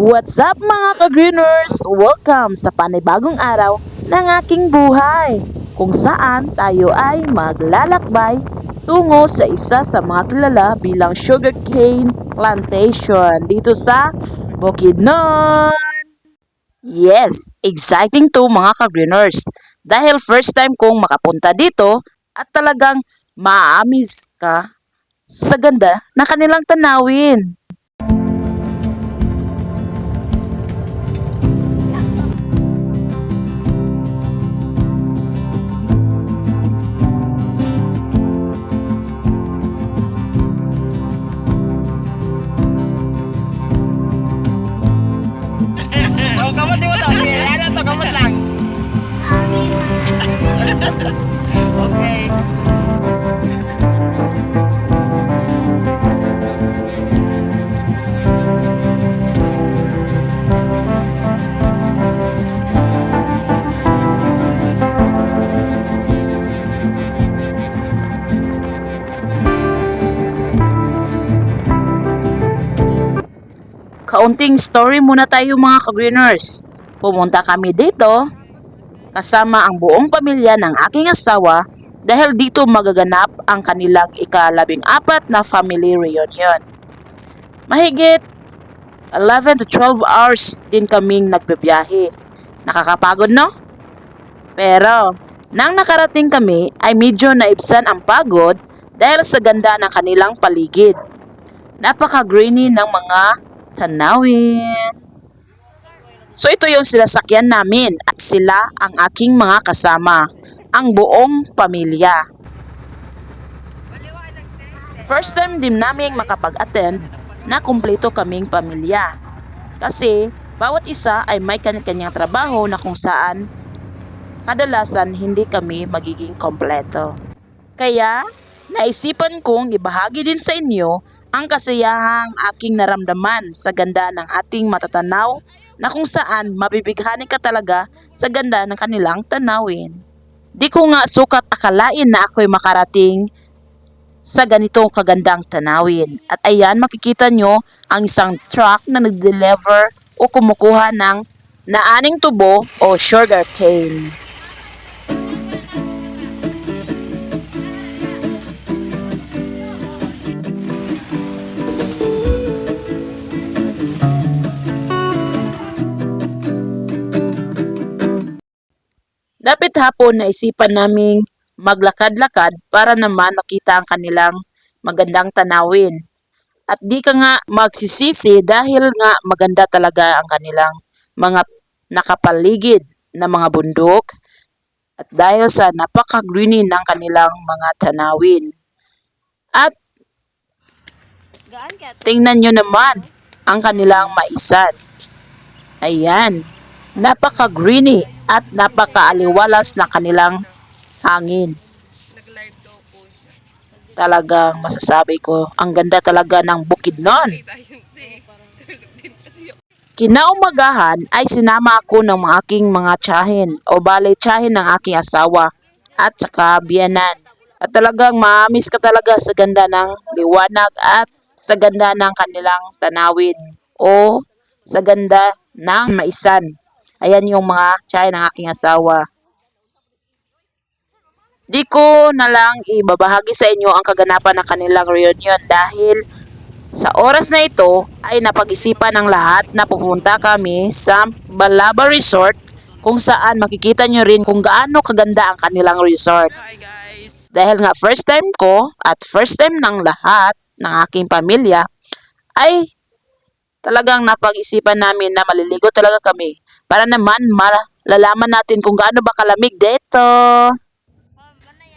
What's up mga ka-greeners? Welcome sa panibagong araw ng aking buhay kung saan tayo ay maglalakbay tungo sa isa sa mga kilala bilang sugarcane plantation dito sa Bukidnon. Yes, exciting to mga ka-greeners dahil first time kong makapunta dito at talagang maamis ka sa ganda na kanilang tanawin. Kamot mo to. Ano to, kamot lang. okay. Kaunting story muna tayo mga ka-greeners. Pumunta kami dito kasama ang buong pamilya ng aking asawa dahil dito magaganap ang kanilang ikalabing apat na family reunion. Mahigit 11 to 12 hours din kaming nagbibiyahe. Nakakapagod no? Pero nang nakarating kami ay medyo naibsan ang pagod dahil sa ganda ng kanilang paligid. Napaka-greeny ng mga tanawin. So ito yung sinasakyan namin at sila ang aking mga kasama, ang buong pamilya. First time din naming makapag-attend na kumpleto kaming pamilya. Kasi bawat isa ay may kanya-kanyang trabaho na kung saan kadalasan hindi kami magiging kompleto. Kaya naisipan kong ibahagi din sa inyo ang kasayahang aking naramdaman sa ganda ng ating matatanaw na kung saan mabibighani ka talaga sa ganda ng kanilang tanawin. Di ko nga sukat akalain na ako'y makarating sa ganitong kagandang tanawin. At ayan, makikita nyo ang isang truck na nag-deliver o kumukuha ng naaning tubo o sugar cane. Hapon naisipan naming maglakad-lakad para naman makita ang kanilang magandang tanawin. At di ka nga magsisisi dahil nga maganda talaga ang kanilang mga nakapaligid na mga bundok at dahil sa napaka-greeny ng kanilang mga tanawin. At tingnan nyo naman ang kanilang maisan. Ayan, napaka-greeny at napaka-aliwalas na kanilang hangin. Talagang masasabi ko, ang ganda talaga ng bukid ako. Kinaumagahan ay sinama ako ng mga aking mga tiyahin o bale tiyahin ng aking asawa at saka biyanan. At talagang maamis ka talaga sa ganda ng liwanag at sa ganda ng kanilang tanawin o sa ganda ng maisan. Ayan yung mga tiyahin ng aking asawa. Di ko na lang ibabahagi sa inyo ang kaganapan ng kanilang reunion dahil sa oras na ito ay napag-isipan ng lahat na pupunta kami sa Balaba Resort kung saan makikita nyo rin kung gaano kaganda ang kanilang resort. Dahil nga first time ko at first time ng lahat ng aking pamilya ay talagang napag-isipan namin na maliligo talaga kami para naman malalaman natin kung gaano ba kalamig dito.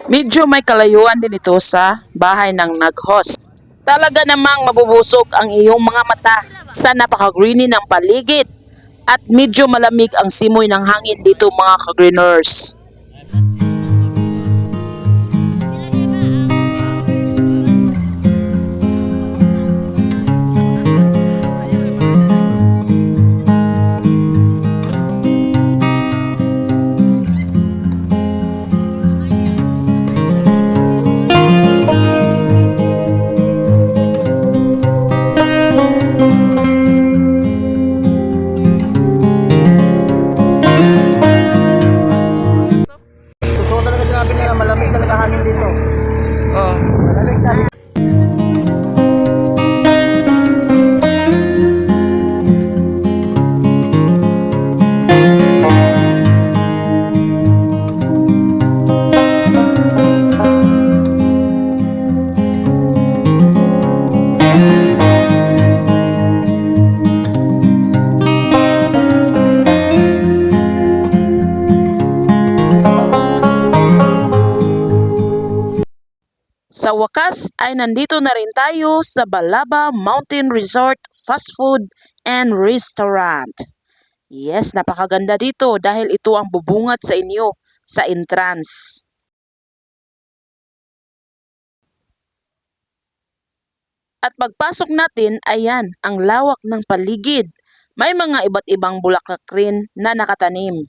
Medyo may kalayuan din ito sa bahay ng nag-host. Talaga namang mabubusog ang iyong mga mata sa napaka-greeny ng paligid at medyo malamig ang simoy ng hangin dito mga ka-greeners. Ay nandito na rin tayo sa Balaba Mountain Resort Fast Food and Restaurant. Yes, napakaganda dito dahil ito ang bubungad sa inyo sa entrance. At pagpasok natin, ayan, ang lawak ng paligid. May mga iba't ibang bulaklak rin na nakatanim.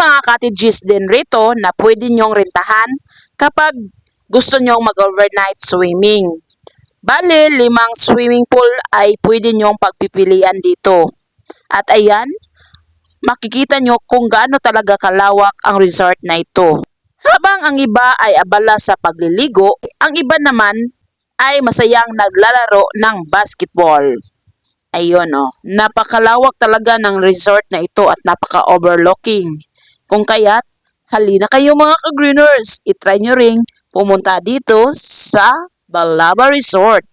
Mga cottages din rito na pwede nyong rentahan kapag gusto nyong mag-overnight swimming. Bale, limang swimming pool ay pwede nyong pagpipilian dito. At ayan, makikita nyo kung gaano talaga kalawak ang resort na ito. Habang ang iba ay abala sa pagliligo, ang iba naman ay masayang naglalaro ng basketball. Ayun oh, napakalawak talaga ng resort na ito at napaka-overlooking. Kung kaya't, halina kayo mga ka-greeners, itry nyo ring pumunta dito sa Balaba Resort.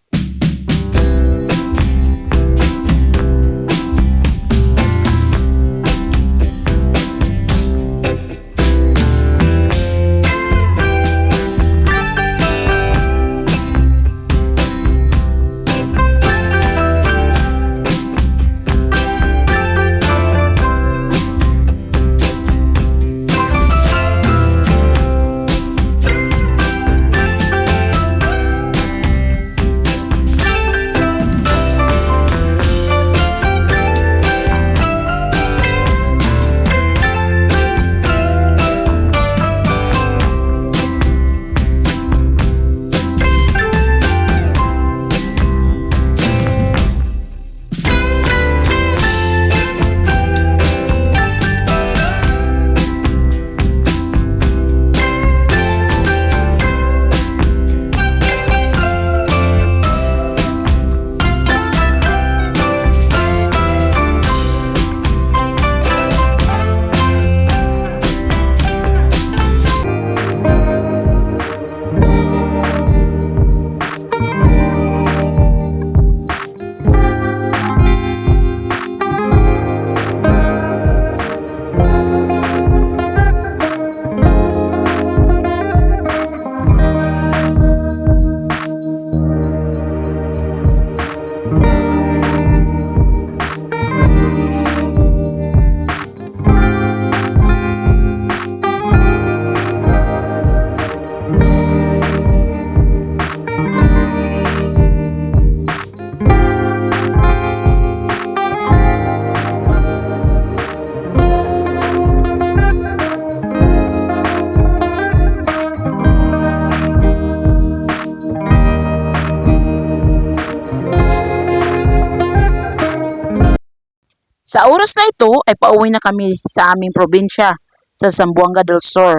Oras na ito ay pauwi na kami sa aming probinsya sa Zamboanga del Sur.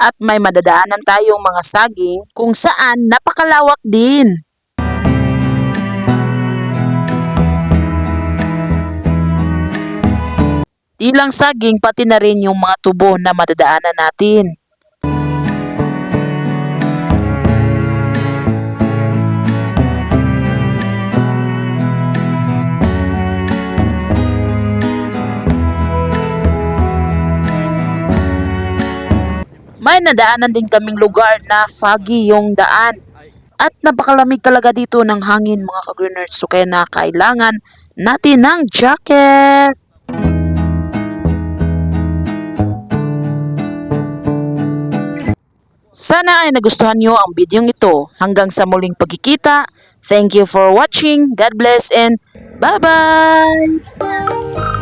At may madadaanan tayong mga saging kung saan napakalawak din. Di lang saging pati na rin yung mga tubo na madadaanan natin. Dinadaanan din kaming lugar na foggy yung daan. At napakalamig talaga dito ng hangin mga ka-greeners. So kaya na kailangan natin ng jacket. Sana ay nagustuhan nyo ang video ito. Hanggang sa muling pagkikita. Thank you for watching. God bless and bye-bye!